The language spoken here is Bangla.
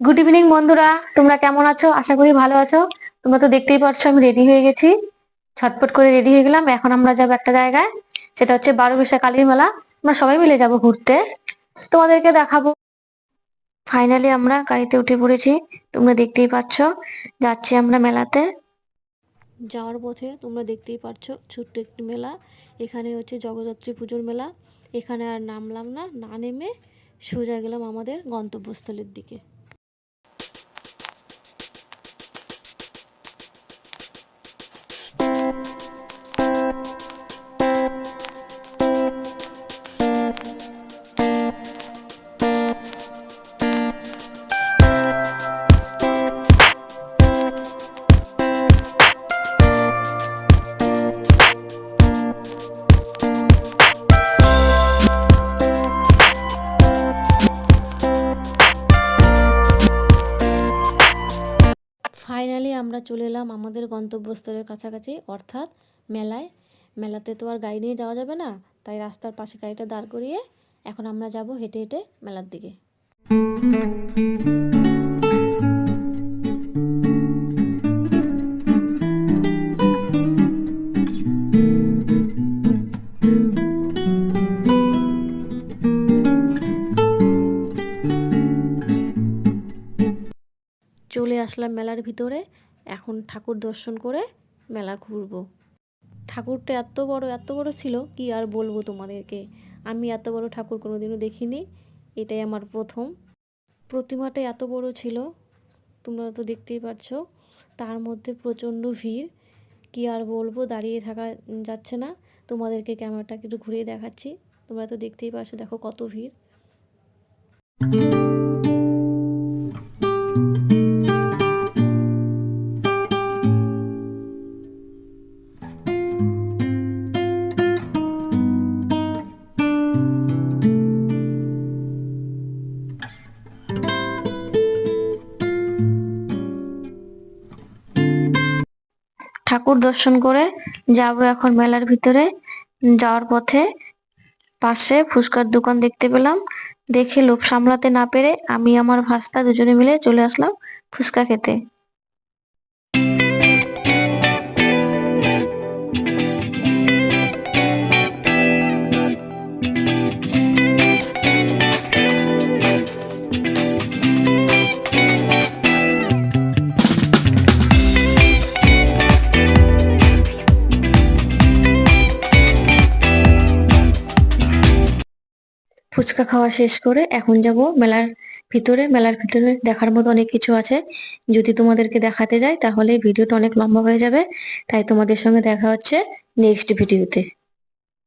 গুড ইভিনিং বন্ধুরা। তোমরা কেমন আছো? আশা করি ভালো আছো। তোমরা তো দেখতেই পাচ্ছ আমি রেডি হয়ে গেছি। ছটপট করে রেডি হয়ে গেলাম। এখন আমরা যাব একটা জায়গায়। সেটা হচ্ছে বারো বিশা কালীর মেলা আমরা সবাই মিলে যাব ঘুরতে। তোমাদেরকে দেখাবো। ফাইনালি আমরা গাড়িতে উঠে পড়েছি। তোমরা দেখতেই পাচ্ছ, যাচ্ছি আমরা মেলাতে। যাওয়ার পথে তোমরা দেখতেই পাচ্ছ ছোট্ট একটি মেলা। এখানে হচ্ছে জগদ্ধাত্রী পুজোর মেলা। এখানে আর নামলাম না না নেমে সোজা গেলাম আমাদের গন্তব্যস্থলের দিকে। আমরা চলে এলাম আমাদের গন্তব্যস্থলের কাছাকাছি, অর্থাৎ মেলায়। মেলাতে তো আর গাড়ি নিয়ে যাওয়া যাবে না, তাই রাস্তার পাশে গাড়িটা দাঁড় করিয়ে এখন আমরা যাব হেঁটে হেঁটে মেলার দিকে। চলে আসলাম মেলার ভিতরে। এখন ঠাকুর দর্শন করে মেলা ঘুরবো। ঠাকুরটা এত বড় এত বড় ছিল, কি আর বলব তোমাদেরকে? আমি এত বড় ঠাকুর কোনোদিনও দেখিনি, এটাই আমার প্রথম। প্রতিমাটা এত বড় ছিল, তোমরা তো দেখতেই পাচ্ছ তার মধ্যে প্রচণ্ড ভিড়, কি আর বলব, দাঁড়িয়ে থাকা যাচ্ছে না। তোমাদেরকে ক্যামেরাটা একটু ঘুরিয়ে দেখাচ্ছি, তোমরা তো দেখতেই পাচ্ছ দেখো কত ভিড়। ঠাকুর দর্শন করে যাব এখন মেলার ভিতরে। যাওয়ার পথে পাশে ফুচকার দোকান দেখতে পেলাম। দেখে লোভ সামলাতে না পেরে আমি আমার ভাস্তা দুজনে মিলে চলে আসলাম ফুচকা খেতে। ফুচকা খাওয়া শেষ করে এখন যাব মেলার ভিতরে। মেলার ভিতরে দেখার মতো অনেক কিছু আছে। যদি তোমাদেরকে দেখাতে যাই, তাহলে ভিডিওটা অনেক লম্বা হয়ে যাবে। তাই তোমাদের সঙ্গে দেখা হচ্ছে নেক্সট ভিডিওতে